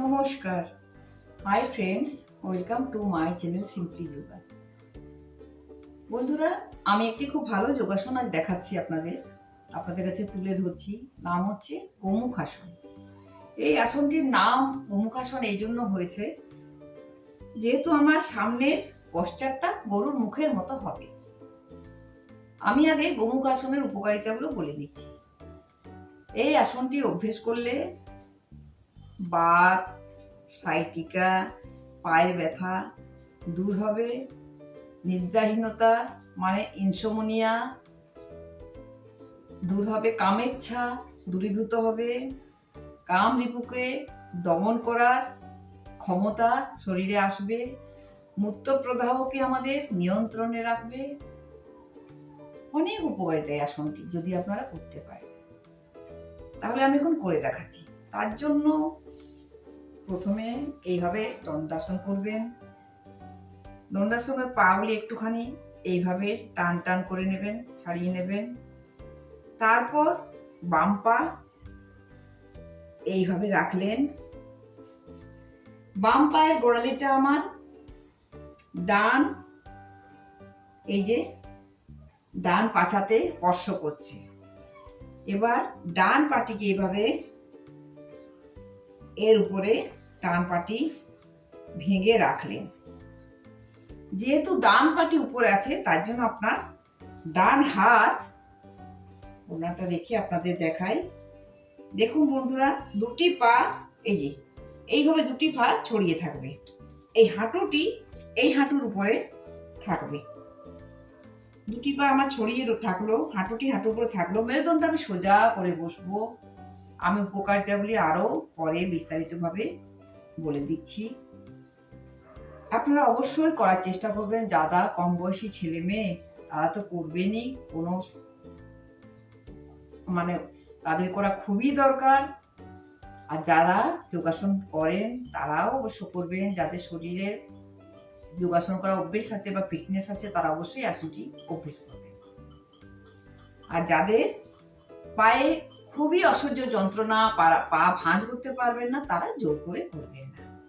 নমস্কার। Hi friends welcome to my channel Simply Yoga বন্ধুরা, আমি একটি খুব ভালো যোগাসন আজ দেখাচ্ছি আপনাদের। আপনাদের কাছে তুলে ধরছি, নাম হচ্ছে গোমুখ আসন এই আসনটির নাম গোমুখ আসন এই জন্য হয়েছে, যেহেতু আমার সামনের পশ্চারটা গরুর মুখের মতো হবে। আমি আগে গোমুখ আসনের উপকারিতাগুলো বলে দিচ্ছি এই আসনটি অভ্যেস করলে বাত, সাইটিকা, পায়ের ব্যথা দূর হবে। নিদ্রাহীনতা মানে ইনসোমোনিয়া দূর হবে। কামেচ্ছা দূরীভূত হবে। কাম রিপুকে দমন করার ক্ষমতা শরীরে আসবে। মূত্র প্রদাহকে আমাদের নিয়ন্ত্রণে রাখবে। অনেক উপকারিতা এই আসনটি যদি আপনারা করতে পারেন। তাহলে আমি এখন করে দেখাচ্ছি। তার জন্য প্রথমে এইভাবে দণ্ডাসন করবেন। দণ্ডাসনের পাগুলি একটুখানি এইভাবে টান টান করে নেবেন, ছাড়িয়ে নেবেন। তারপর বাম পা এইভাবে রাখলেন। বাম পায়ের গোড়ালিটা আমার ডান, এই যে ডান পাছাতে স্পর্শ করছে। এবার ডান পাটিকে এইভাবে এর উপরে ডান পাটি ভেঙে রাখলেন। যেহেতু ডান পাটি উপরে আছে, তার জন্য আপনার ডান হাত ওনাটা রেখে আপনাদের দেখাই। দেখুন বন্ধুরা, দুটি পা, এই যে, এইভাবে দুটি পা ছড়িয়ে থাকবে। এই হাঁটুটি, এই হাঁটুর উপরে থাকবে। দুটি পা আমার ছড়িয়ে থাকল, হাঁটুটি হাঁটুর উপরে থাকল। মেরুদণ্ডটা আমি সোজা করে বসবো। আমি উপকারিতাগুলি আরও পরে বিস্তারিতভাবে বলে দিচ্ছি। আপনারা অবশ্যই করার চেষ্টা করবেন। যারা কম বয়সী ছেলে মেয়ে, তারা তো করবেনই। কোনো মানে তাদের করা খুবই দরকার। আর যারা যোগাসন করেন, তারাও অবশ্য করবেন। যাদের শরীরে যোগাসন করা অভ্যেস আছে বা ফিটনেস আছে, তারা অবশ্যই আসনটি অভ্যেস করবেন। আর যাদের পায়ে খুবই অসহ্য যন্ত্রণা পা- ভাঁজ করতে পারবেন না, তারা জোর করে করবেন না।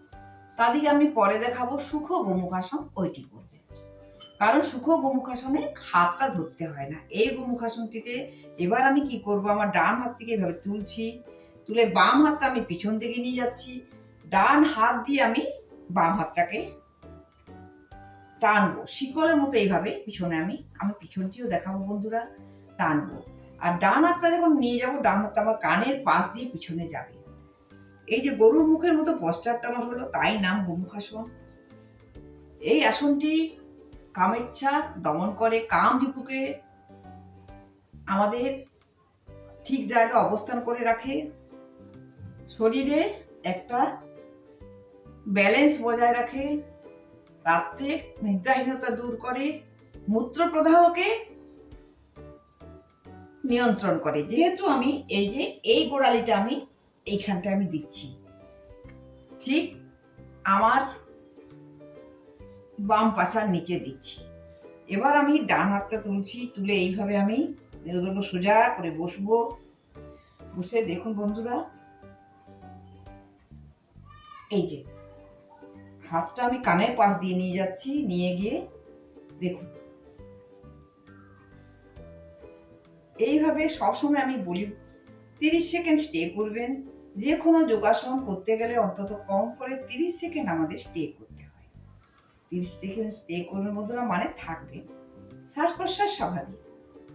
তাদেরকে আমি পরে দেখাবো, সুখ গোমুখাসন ওইটি করবেন কারণ সুখ গোমুখাসনে হাতটা ধরতে হয় না। এই গোমুখাসনটিতে এবার আমি কি করব? আমার ডান হাত থেকে এভাবে তুলছি, তুলে বাম হাতটা আমি পিছন দিকে নিয়ে যাচ্ছি। ডান হাত দিয়ে আমি বাম হাতটাকে টানবো। শিকলের মতো এইভাবে পিছনে আমি আমি পিছনটিও দেখাবো বন্ধুরা, টানবো। আর ডান হাতটা যখন নিয়ে যাব, ডান হাতটা আমার কানের পাশ দিয়ে পিছনে যাবে। এই যে গরুর মুখের মতো পশ্চারটা আমার হলো, তাই নাম গোমুখাসন। এই আসনটি কামেচ্ছা, দমন করে, কাম রিপুকে আমাদের ঠিক জায়গায় অবস্থান করে রাখে। শরীরে একটা ব্যালেন্স বজায় রাখে। রাত্রে নিদ্রাহীনতা দূর করে। মূত্র প্রদাহকে নিয়ন্ত্রণ করে। যেহেতু আমি এই যে এই গোড়ালিটা আমি এইখানটা আমি দিচ্ছি। ঠিক আমার বাম পাছার নিচে দিচ্ছি। এবার আমি ডান হাতটা তুলছি, তুলে এইভাবে আমি মেরুদণ্ড সোজা করে বসবো। বসে দেখুন বন্ধুরা, এই যে হাতটা আমি কানের পাশ দিয়ে নিয়ে যাচ্ছি, নিয়ে গিয়ে দেখুন। এইভাবে সবসময় আমি বলি, তিরিশ সেকেন্ড স্টে করবেন। যে কোনো যোগাসন করতে গেলে অন্তত কম করে তিরিশ সেকেন্ড আমাদের স্টে করতে হয়। তিরিশ সেকেন্ড স্টে করবেন বন্ধুরা মানে থাকবে। শ্বাস প্রশ্বাস স্বাভাবিক।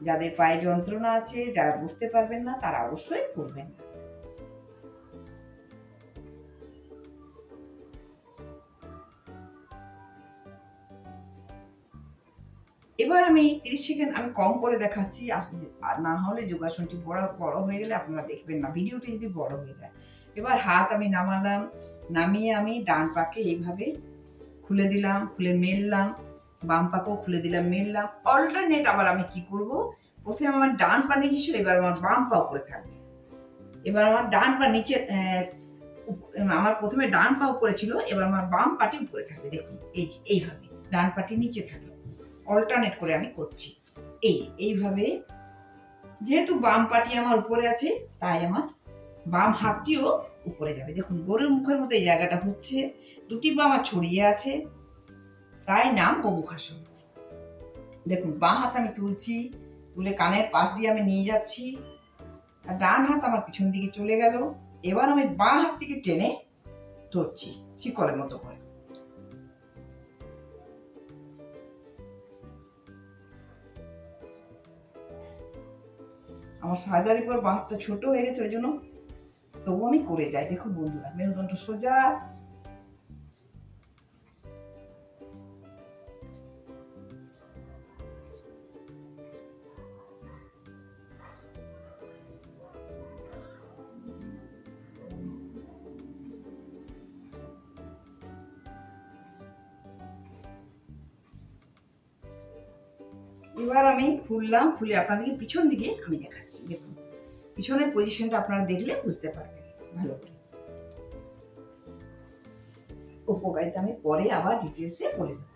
যাদের পায়ে যন্ত্রণা আছে, যারা বুঝতে পারবেন না, তারা অবশ্যই করবেন। না এবার আমি তিরিশ সেকেন্ড আমি কম করে দেখাচ্ছি আর না হলে যোগাসনটি বড় বড় হয়ে গেলে আপনারা দেখবেন না, ভিডিওটি যদি বড় হয়ে যায়। এবার হাত আমি নামালাম, নামিয়ে আমি ডান পাকে এইভাবে খুলে দিলাম, খুলে মেললাম, বাম পাকেও খুলে দিলাম, মেললাম। অল্টারনেট আবার আমি কি করব? প্রথমে আমার ডান পা নিচে ছিল, এবার আমার বাম পা উপরে থাকবে। এবার আমার ডান পা নিচে আমার প্রথমে ডান পা উপরে ছিল, এবার আমার বাম পাটি উপরে থাকবে। দেখুন, এই এইভাবে ডান পাটি নিচে থাকবে অল্টারনেট করে আমি করছি। এই, এইভাবে যেহেতু বাম পাটি আমার উপরে আছে, তাই আমার বাম হাতটিও উপরে যাবে। দেখুন, গরুর মুখের মতো এই জায়গাটা হচ্ছে, দুটি বাম ছড়িয়ে আছে, তাই নাম গোমুখাসন। দেখুন, বাঁ হাত আমি তুলছি, তুলে কানের পাশ দিয়ে আমি নিয়ে যাচ্ছি, আর ডান হাত আমার পিছন দিকে চলে গেল। এবার আমি বাঁ হাত থেকে টেনে ধরছি, শিকলের মতো করে। আমার সার্জারির পর বাঁচটা ছোট হয়ে গেছে, ওই জন্য তবু আমি করে যাই। দেখুন বন্ধুরা, মেরুদণ্ড সোজা এবার আমি খুললাম, খুলে আপনাদেরকে পিছন দিকে আমি দেখাচ্ছি। দেখুন, পিছনের পজিশনটা আপনারা দেখলে বুঝতে পারবেন, ভালো করে। উপকারিতা আমি পরে আবার ডিটেলসে বলে দেবো।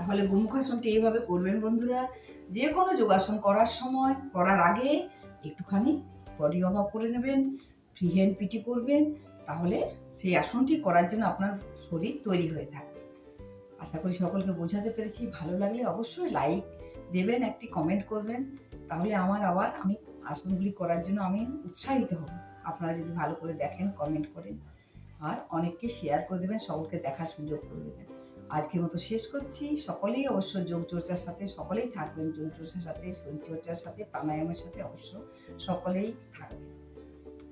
তাহলে গোমুখাসনটি এইভাবে করবেন বন্ধুরা। যে কোনো যোগাসন করার সময়, করার আগে একটুখানি বডি আপ করে নেবেন ফ্রি হ্যান্ড পিটি করবেন, তাহলে সেই আসনটি করার জন্য আপনার শরীর তৈরি হয়ে থাকবে। আশা করি সকলকে বোঝাতে পেরেছি। ভালো লাগলে অবশ্যই লাইক দেবেন, একটি কমেন্ট করবেন। তাহলে আমার আবার আমি আসনগুলি করার জন্য আমি উৎসাহিত হব। আপনারা যদি ভালো করে দেখেন কমেন্ট করেন, আর অনেককে শেয়ার করে দেবেন, সকলকে দেখার সুযোগ করে দেবেন। আজকের মতো শেষ করছি। সকলেই অবশ্য যোগ চর্চার সাথে, সকলেই থাকবেন যোগ চর্চার সাথে, শরীর চর্চার সাথে, প্রাণায়ামের সাথে অবশ্য সকলেই থাকবেন।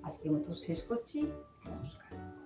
আজকের মতো শেষ করছি। নমস্কার।